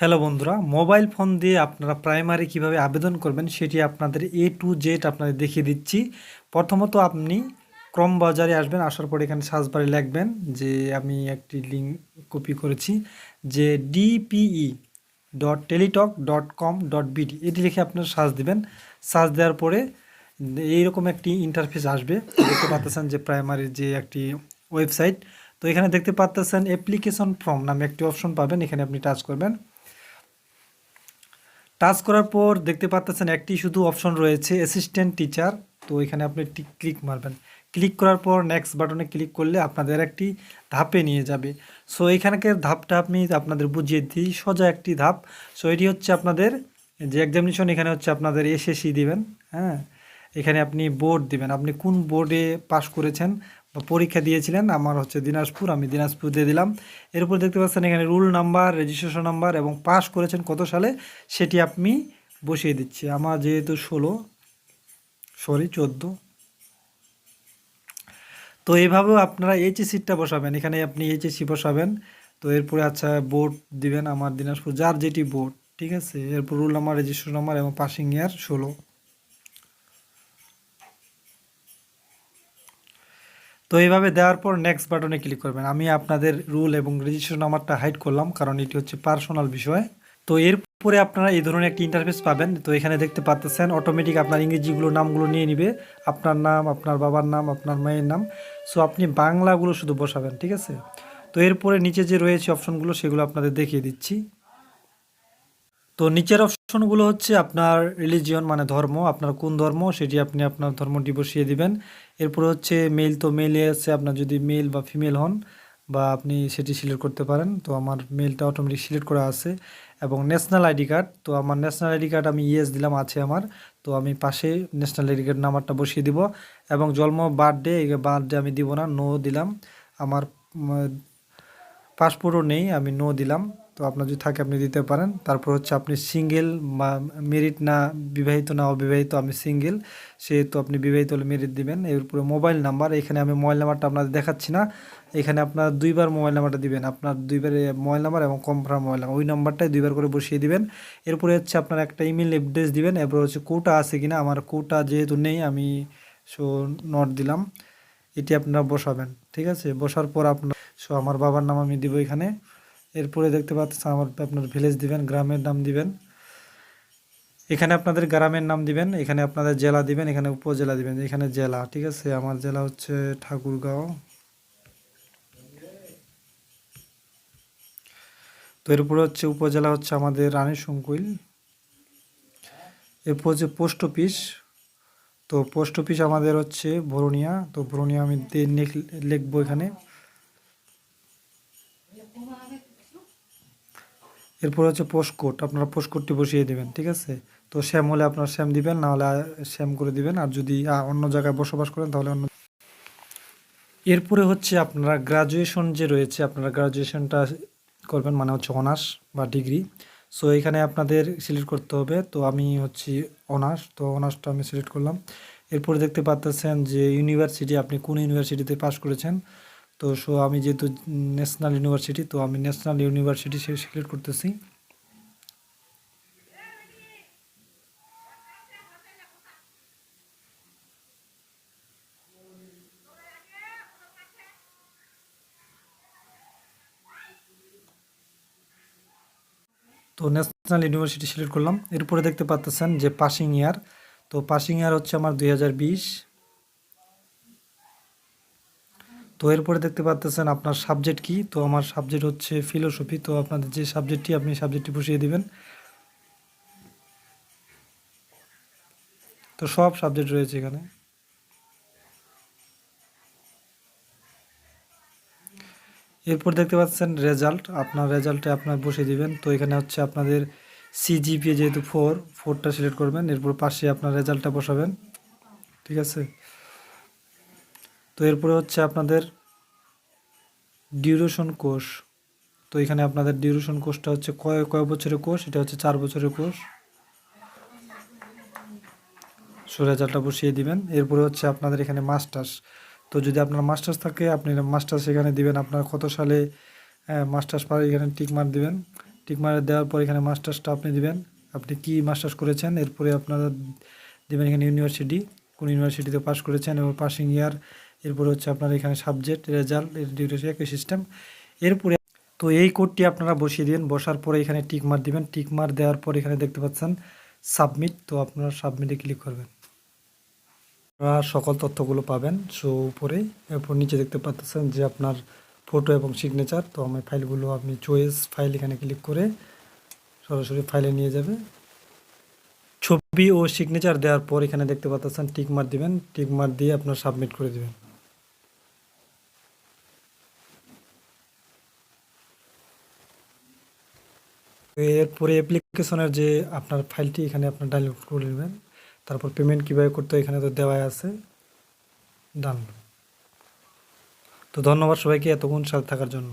Hello বন্ধুরা, mobile phone দিয়ে আপনারা প্রাইমারি কীভাবে আবেদন করবেন সেটি আপনাদের এ টু জেড আপনাদের দেখিয়ে দিচ্ছি। প্রথমত আপনি ক্রম বাজারে আসবেন, আসার পর এখানে সার্চবারে লিখবেন যে আমি একটি লিঙ্ক কপি করেছি, যে DPE dot Teletalk dot com dot BD এটি লিখে আপনারা সার্চ দিবেন। সার্চ দেওয়ার পরে এইরকম একটি ইন্টারফেস আসবে, দেখতে পাচ্ছেন যে প্রাইমারির যে একটি ওয়েবসাইট তো এখানে দেখতে পাচ্ছেন অ্যাপ্লিকেশন ফর্ম নামে একটি অপশন পাবেন, এখানে আপনি টাচ করবেন। টাচ করার পর দেখতে পাচ্ছেন একটি শুধু অপশন রয়েছে অ্যাসিস্ট্যান্ট টিচার তো এখানে আপনি ক্লিক মারবেন। ক্লিক করার পর নেক্সট বাটনে ক্লিক করলে আপনাদের একটি ধাপে নিয়ে যাবে। সো এখানকার ধাপটা আপনি আপনাদের বুঝিয়ে দিই। সোজা একটি ধাপ। সো এটি হচ্ছে আপনাদের, যে এক্সামিনেশন এখানে হচ্ছে আপনাদের এসএসসি দিবেন হ্যাঁ? এখানে আপনি বোর্ড দিবেন। আপনি কোন বোর্ডে পাশ করেছেন? পরীক্ষা দিয়েছিলেন, আমার হচ্ছে দিনাজপুর, আমি দিনাজপুর দিয়ে দিলাম। এরপর দেখতে পাচ্ছেন এখানে রুল নাম্বার রেজিস্ট্রেশন নাম্বার এবং পাস করেছেন কত সালে, সেটি আপনি বসিয়ে দিচ্ছি। আমার যেহেতু ষোলো সরি চোদ্দ। তো এইভাবেও আপনারা এইচএসিটা বসাবেন, এখানে আপনি এইচএসি বসাবেন। তো এরপরে আচ্ছা বোর্ড দিবেন আমার দিনাজপুর, যার যেটি বোর্ড ঠিক আছে? এরপর রুল নাম্বার রেজিস্ট্রেশন নাম্বার এবং পাসিং ইয়ার ষোলো। তো এইভাবে দেওয়ার পর নেক্সট বাটনে ক্লিক করবেন। আমি আপনাদের রুল এবং রেজিস্ট্রেশন নাম্বারটা হাইড করলাম, কারণ এটি হচ্ছে পার্সোনাল বিষয়। তো এরপরে আপনারা এই ধরনের একটি ইন্টারফেস পাবেন। তো এখানে দেখতে পাচ্ছেন অটোমেটিক আপনার ইংরেজিগুলো, নামগুলো নিয়ে নিবে। আপনার নাম, আপনার বাবার নাম, আপনার মায়ের নাম। সো আপনি বাংলাগুলো শুধু বসাবেন, ঠিক আছে? তো এরপরে নিচে যে রয়েছে অপশনগুলো সেগুলো আপনাদের দেখিয়ে দিচ্ছি। তো নিচের অপশনগুলো হচ্ছে আপনার রিলিজিয়ন মানে ধর্ম, আপনার কোন ধর্ম সেটি আপনি আপনার ধর্মটি বসিয়ে দিবেন। এরপরে হচ্ছে মেল তো মেলে আছে, আপনার যদি মেল বা ফিমেল হন বা আপনি সেটি সিলেক্ট করতে পারেন, তো আমার মেলটা অটোমেটিক সিলেক্ট করা আছে। এবং ন্যাশনাল আইডি কার্ড তো আমার ন্যাশনাল আইডি কার্ড আমি ইয়েস দিলাম, আছে আমার। তো আমি পাশে ন্যাশনাল আইডি কার্ড নাম্বারটা বসিয়ে দিব। এবং জন্ম বার্থডে বার্থডে আমি দিব না নো দিলাম। আমার পাসপোর্টও নেই, আমি নো দিলাম। তো আপনার যদি থাকে আপনি দিতে পারেন। তারপর হচ্ছে আপনি সিঙ্গেল বা মেরিট না, বিবাহিত না, অবিবাহিত, আমি সিঙ্গেল সেহেতু আপনি বিবাহিত হলে মেরিট দিবেন। এরপরে মোবাইল নাম্বার এখানে আমি মোবাইল নাম্বারটা আপনাদের দেখাচ্ছি না। এখানে আপনার দুইবার মোবাইল নাম্বারটা দিবেন। আপনার দুইবার মোবাইল নাম্বার এবং কনফার্ম মোবাইল নাম্বার ওই নাম্বারটাই দুইবার করে বসিয়ে দিবেন। এরপরে হচ্ছে আপনার একটা ইমেল অ্যাড্রেস দিবেন। এরপর হচ্ছে কোটা আছে কিনা, আমার কোটা যেহেতু নেই, আমি সো নট দিলাম। এটি আপনারা বসাবেন। ঠিক আছে? বসার পর আপনার সো আমার বাবার নাম আমি দিব এখানে। এরপরে দেখতে পাচ্ছেন আমার আপনার ভিলেজ দিবেন, গ্রামের নাম দিবেন। এখানে আপনাদের গ্রামের নাম দিবেন, এখানে আপনাদের জেলা দিবেন, এখানে উপজেলা দিবেন, এখানে জেলা, ঠিক আছে? আমার জেলা হচ্ছে ঠাকুরগাঁও। তো এরপরে হচ্ছে উপজেলা হচ্ছে আমাদের রানী শঙ্কুইল। এরপর হচ্ছে পোস্ট অফিস। তো পোস্ট অফিস আমাদের হচ্ছে ভরুনিয়া তো ভরুনিয়া আমি লিখব এখানে। এরপর হচ্ছে পোস্ট কোড আপনারা পোস্ট কোডটি বসিয়ে দেবেন, ঠিক আছে? তো শ্যাম হলে আপনার শ্যাম দিবেন, না হলে শ্যাম করে দিবেন। আর যদি অন্য জায়গায় বসবাস করেন, তাহলে অন্য এরপরে হচ্ছে আপনারা গ্রাজুয়েশন যে রয়েছে, আপনারা গ্রাজুয়েশনটা করবেন মানে হচ্ছে অনার্স বা ডিগ্রি সো এখানে আপনাদের সিলেক্ট করতে হবে। তো আমি হচ্ছি অনার্স তো অনার্সটা আমি সিলেক্ট করলাম। এরপরে দেখতে পাচ্ছেন যে ইউনিভার্সিটি আপনি কোন ইউনিভার্সিটিতে পাস করেছেন? তো সো আমি যেহেতু ন্যাশনাল ইউনিভার্সিটি তো আমি ন্যাশনাল ইউনিভার্সিটি সিলেক্ট করতেছি। তো ন্যাশনাল ইউনিভার্সিটি সিলেক্ট করলাম। এরপরে দেখতে পাচ্ছেন যে পাসিং ইয়ার তো পাসিং ইয়ার হচ্ছে আমার দুই হাজার বিশ। তো এরপরে দেখতে পাচ্ছেন আপনার সাবজেক্ট কি? তো আমার সাবজেক্ট হচ্ছে ফিলোসফি তো আপনাদের যে সাবজেক্টটি আপনি সাবজেক্টটি বসিয়ে দিবেন। তো সব সাবজেক্ট রয়েছে এখানে। এরপর দেখতে পাচ্ছেন রেজাল্ট আপনার রেজাল্টে আপনার বসিয়ে দিবেন। তো এখানে হচ্ছে আপনাদের সিজিপিএ যেহেতু ফোর ফোরটা সিলেক্ট করবেন। এরপর পাশে আপনার রেজাল্টটা বসাবেন। ঠিক আছে? তো এরপরে হচ্ছে আপনাদের ডিউরেশন কোর্স তো এখানে আপনাদের ডিউরেশন কোর্সটা হচ্ছে কয় কয় বছরের কোর্স এটা হচ্ছে চার বছরের কোর্স সো রেজাল্টটা বসিয়ে দিবেন। এরপরে হচ্ছে আপনাদের এখানে মাস্টার্স তো যদি আপনার মাস্টার্স থাকে, আপনি মাস্টার্স এখানে দিবেন। আপনার কত সালে মাস্টার্স পারে এখানে টিক মার দিবেন। টিক মার দেওয়ার পর এখানে মাস্টার্সটা আপনি দিবেন। আপনি কি মাস্টার্স করেছেন? এরপরে আপনারা দেবেন এখানে ইউনিভার্সিটি কোন ইউনিভার্সিটিতে পাস করেছেন এবং পাসিং ইয়ার এরপরে হচ্ছে আপনার এখানে সাবজেক্ট রেজাল্ট এর ডিউরেশন একই সিস্টেম এরপরে তো এই কোডটি আপনারা বসিয়ে দিন, বসার পরে এখানে টিক মার দিবেন। টিক মার দেওয়ার পর এখানে দেখতে পাচ্ছেন সাবমিট তো আপনারা সাবমিটে ক্লিক করবেন। আপনারা সকল তথ্যগুলো পাবেন সো উপরে। এরপর নিচে দেখতে পাচ্ছেন যে আপনার ফটো এবং সিগনেচার তো আমি ফাইলগুলো, আপনি চয়েস ফাইল এখানে ক্লিক করে সরাসরি ফাইলে নিয়ে যাবে। ছবি ও সিগনেচার দেওয়ার পর এখানে দেখতে পাচ্ছেন টিক মার দিবেন। টিক মার দিয়ে আপনার সাবমিট করে দিবেন। এরপরে অ্যাপ্লিকেশনের যে আপনার ফাইলটি এখানে আপনার ডাউনলোড করে নেবেন। তারপর পেমেন্ট কীভাবে করতে এখানে তো দেওয়াই আছে। ডান তো ধন্যবাদ সবাইকে এতক্ষণ সাথে থাকার জন্য।